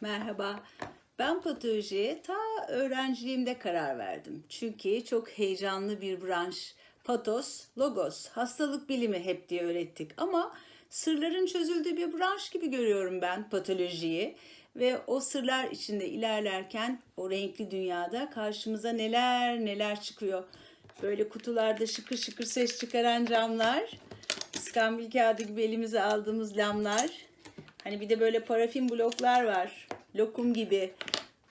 Merhaba. Ben patolojiye ta öğrenciliğimde karar verdim. Çünkü çok heyecanlı bir branş. Patos, logos, hastalık bilimi hep diye öğrettik. Ama sırların çözüldüğü bir branş gibi görüyorum ben patolojiyi. Ve o sırlar içinde ilerlerken o renkli dünyada karşımıza neler neler çıkıyor. Böyle kutularda şıkır şıkır ses çıkaran camlar, iskambil kağıdı gibi elimize aldığımız lamlar, Hani bir de böyle parafin bloklar var. Lokum gibi.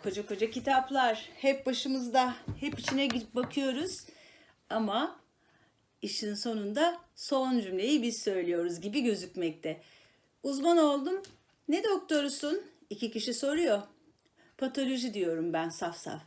Koca koca kitaplar. Hep başımızda. Hep içine bakıyoruz. Ama işin sonunda son cümleyi biz söylüyoruz gibi gözükmekte. Uzman oldum. Ne doktorusun? İki kişi soruyor. Patoloji diyorum ben saf saf.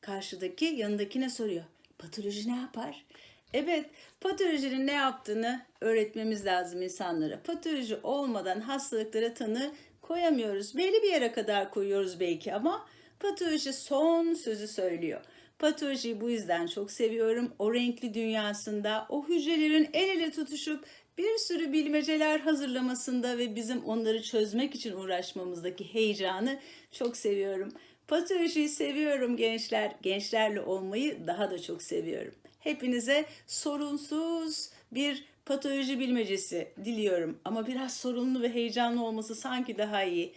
Karşıdaki yanındakine soruyor. Patoloji ne yapar? Evet, patolojinin ne yaptığını öğretmemiz lazım insanlara. Patoloji olmadan hastalıklara tanı koyamıyoruz. Belli bir yere kadar koyuyoruz belki ama patoloji son sözü söylüyor. Patolojiyi bu yüzden çok seviyorum. O renkli dünyasında, o hücrelerin el ele tutuşup bir sürü bilmeceler hazırlamasında ve bizim onları çözmek için uğraşmamızdaki heyecanı çok seviyorum. Patolojiyi seviyorum gençler. Gençlerle olmayı daha da çok seviyorum. Hepinize sorunsuz bir patoloji bilmecesi diliyorum. Ama biraz sorunlu ve heyecanlı olması sanki daha iyi.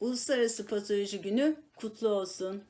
Uluslararası Patoloji Günü kutlu olsun.